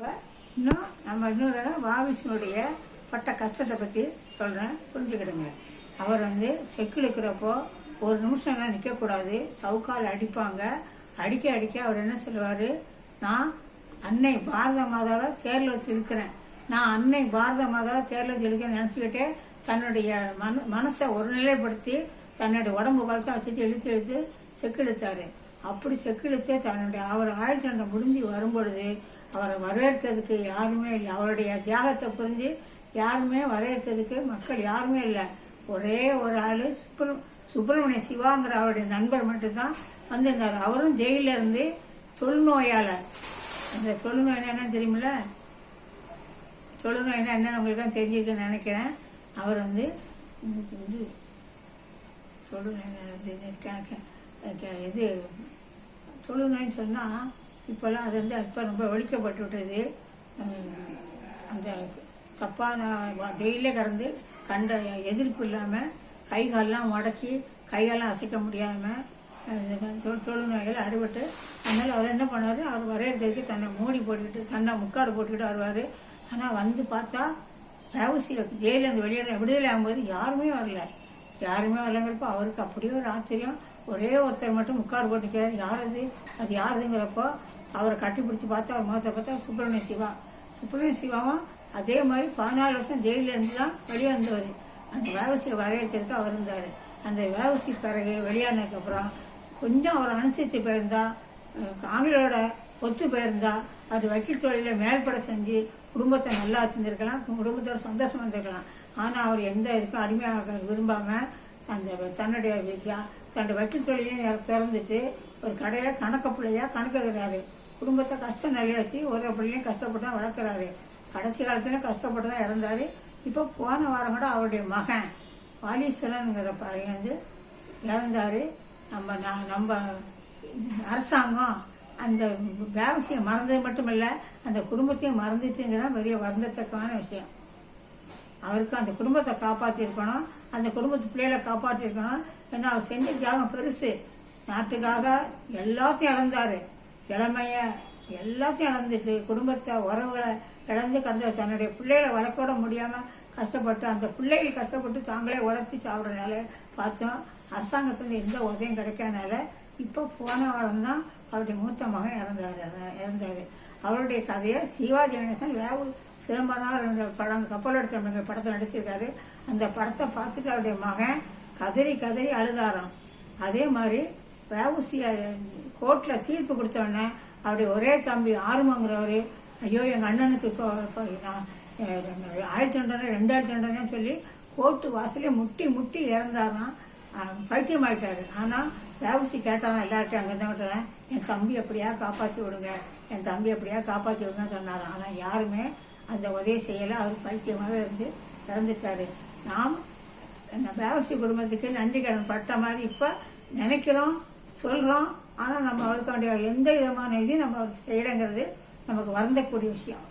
இப்போ இன்னும் நம்ம இன்னொரு வாவிஷ்ணுடைய பட்ட கஷ்டத்தை பற்றி சொல்கிறேன் புரிஞ்சுக்கிடுங்க. அவர் வந்து செக்கு இருக்கிறப்போ ஒரு நிமிஷம் எல்லாம் நிற்கக்கூடாது சவுக்கால் அடிப்பாங்க. அடிக்க அடிக்க அவர் என்ன சொல்லுவார்? நான் அன்னை பாரத மாதாவை தேரில் வச்சு இருக்கிறேன் நான் அன்னை பாரத மாதாவை தேரில் வச்சு இருக்கிறேன்னு நினச்சிக்கிட்டே தன்னுடைய மன மனசை ஒருநிலைப்படுத்தி தன்னுடைய உடம்பு பலத்தை வச்சுட்டு இழுத்து இழுத்து செக்கு எடுத்தார் அப்படி செக்கு தன்னுடைய அவர் ஆயுள் தண்டை முடிஞ்சு வரும்பொழுது அவரை வரவேற்கிறதுக்கு யாருமே இல்லை. அவருடைய தியாகத்தை புரிஞ்சு யாருமே வரவேற்கிறதுக்கு மக்கள் யாருமே இல்லை. ஒரே ஒரு ஆள் சுப்ர சுப்பிரமணிய சிவாங்கிற அவருடைய நண்பர் மட்டும்தான் வந்திருந்தார். அவரும் ஜெயிலில் இருந்து தொழுநோயால அந்த தொழுநோய் என்னன்னு தெரியுமில்ல? தொழுநோய்னா என்னன்னு உங்களுக்கு தான் தெரிஞ்சுக்கன்னு நினைக்கிறேன். அவர் வந்து இன்னைக்கு வந்து தொழுநோய் இது தொழுநோய்னு சொன்னால் இப்போல்லாம் அது வந்து இப்போ ரொம்ப ஒழிக்கப்பட்டு விட்டது அந்த தப்பான டெய்லியே கடந்து கண்ட எதிர்ப்பு இல்லாமல் கை கால்லாம் முடக்கி கையெல்லாம் அசைக்க முடியாமல் தொழுநோய்கள் அடிபட்டு அதனால் அவர் என்ன பண்ணாரு அவர் வரையறதுக்கு தன்னை மூடி போட்டுக்கிட்டு தன்னை முக்காடு போட்டுக்கிட்டு வருவார். ஆனால் வந்து பார்த்தா பேவசியில் ஜெயிலேருந்து வெளியேற விடுதலை ஆகும்போது யாருமே வரல. யாருமே வரலங்கிறப்ப அவருக்கு அப்படியே ஒரு ஆச்சரியம். ஒரே ஒருத்தர் மட்டும் முக்காடு போட்டுக்கிறார் யார் அது அது யாருங்கிறப்போ அவரை கட்டி பார்த்தா அவர் முகத்தை பார்த்தா சுப்பிரமணிய சிவா. சுப்பிரமணிய சிவாவும் அதே மாதிரி பதினாலு வருஷம் ஜெயிலில் இருந்து தான் வெளியே வந்தவர் அந்த வேவசியை வரையறதுக்கு அவர் இருந்தார். அந்த வேவசி பிறகு வெளியானதுக்கப்புறம் கொஞ்சம் அவர் அனுசரித்து போயிருந்தா ஆங்கிலோட ஒத்து போயிருந்தா அது வக்கீல் தொழிலில் மேல்பட செஞ்சு குடும்பத்தை நல்லா செஞ்சுருக்கலாம் குடும்பத்தோட சந்தோஷம் இருந்திருக்கலாம். ஆனால் அவர் எந்த இதுக்கும் அடிமையாக விரும்பாமல் அந்த தன்னுடைய தன்னுடைய வக்கீல் தொழிலையும் திறந்துட்டு ஒரு கடையில் கணக்க பிள்ளையாக கணக்குகிறாரு குடும்பத்தை கஷ்டம் நிறைய வச்சு ஒரு பிள்ளையும் கஷ்டப்பட்டு தான் வளர்க்குறாரு. கடைசி காலத்துல கஷ்டப்பட்டு தான் இறந்தாரு. இப்போ போன வாரம் கூட அவருடைய மகன் வாலீஸ்வரனுங்கிற பையன் வந்து இறந்தார். நம்ம நான் நம்ம அரசாங்கம் அந்த வேவசியை மறந்தது மட்டும் இல்லை அந்த குடும்பத்தையும் மறந்துட்டுங்கிறதான் பெரிய வருந்தத்தக்கமான விஷயம். அவருக்கு அந்த குடும்பத்தை காப்பாற்றிருக்கணும் அந்த குடும்பத்து பிள்ளைகளை காப்பாற்றிருக்கணும் ஏன்னா அவர் செஞ்ச தியாகம் பெருசு. நாட்டுக்காக எல்லாத்தையும் இழந்தார். இளமைய எல்லாத்தையும் இழந்துட்டு குடும்பத்தை உறவுகளை இழந்து கடந்த தன்னுடைய பிள்ளைகளை வளர்க்கோட முடியாமல் கஷ்டப்பட்டு அந்த பிள்ளைகள் கஷ்டப்பட்டு தாங்களே உழைச்சி சாப்பிட்றனால பார்த்தோம் அரசாங்கத்தில் எந்த உதவியும் கிடைக்காதனால இப்போ போன வாரம் தான் அவருடைய மூத்த மகன் இறந்தாரு. இறந்தாரு. அவருடைய கதையை சிவாஜி கணேசன் வேவு சிதம்பரனார் என்ற படம் கப்பல் எடுத்த படத்தை நடிச்சிருக்காரு. அந்த படத்தை பார்த்துட்டு அவருடைய மகன் கதறி கதறி அழுதாராம். அதே மாதிரி வேவுசி கோர்ட்டில் தீர்ப்பு கொடுத்தோடனே அவருடைய ஒரே தம்பி ஆறுமங்கிறவர் ஐயோ எங்கள் அண்ணனுக்கு நான், ஆயிரத்தி ரெண்டாயிரம் ரெண்டாயிரத்தி ரெண்டாயிரம் சொல்லி கோர்ட்டு வாசலே முட்டி முட்டி இறந்தாராம். பைத்தியம் ஆயிட்டாரு ஆனால் வேவசி கேட்டாலும் எல்லார்ட்டையும் அங்கே தான் என் தம்பி எப்படியா காப்பாற்றி விடுங்க. என் தம்பி எப்படியா காப்பாற்றி விடுங்கன்னு சொன்னார். ஆனால் யாருமே அந்த உதவி செய்யலை. அவர் பைத்தியமாக இருந்து இறந்துட்டாரு. நாம் வேவசி பேவசி குடும்பத்துக்கு நன்றி கடன் பட்ட மாதிரி இப்போ நினைக்கிறோம் சொல்கிறோம் ஆனால் நம்ம அவருக்கு வேண்டிய எந்த விதமான இதையும் நம்ம அவருக்கு நமக்கு வருந்தக்கூடிய விஷயம்.